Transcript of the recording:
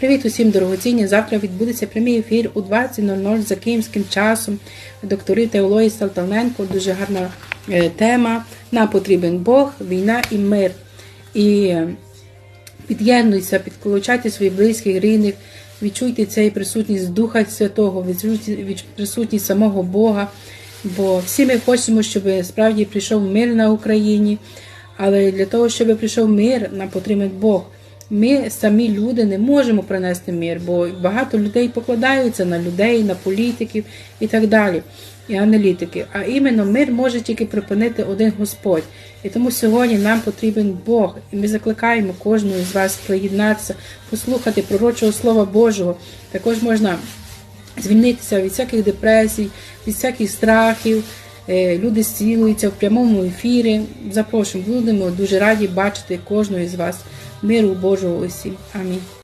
Привіт усім дорогоцінні. Завтра відбудеться прямий ефір у 20.00 за київським часом. Доктори теології Салтаненко. Дуже гарна е, тема. Нам потрібен Бог, війна і мир. І е, під'єднуйся, підключайте своїх близьких, рідних, відчуйте цей присутність Духа Святого, відчуйте від- присутність самого Бога. Бо всі ми хочемо, щоб справді прийшов мир на Україні. Але для того, щоб прийшов мир, нам потрібен Бог. Ми самі люди не можемо принести мир, бо багато людей покладаються на людей, на політиків і так далі, і аналітики. А іменно мир може тільки припинити один Господь. І тому сьогодні нам потрібен Бог. І ми закликаємо кожного з вас приєднатися, послухати пророчого Слова Божого. Також можна звільнитися від всяких депресій, від всяких страхів. Е, Люди зцілуються в прямому ефірі. Запрошуємо, будемо дуже раді бачити кожного із вас. Миру Божого усім. Амінь.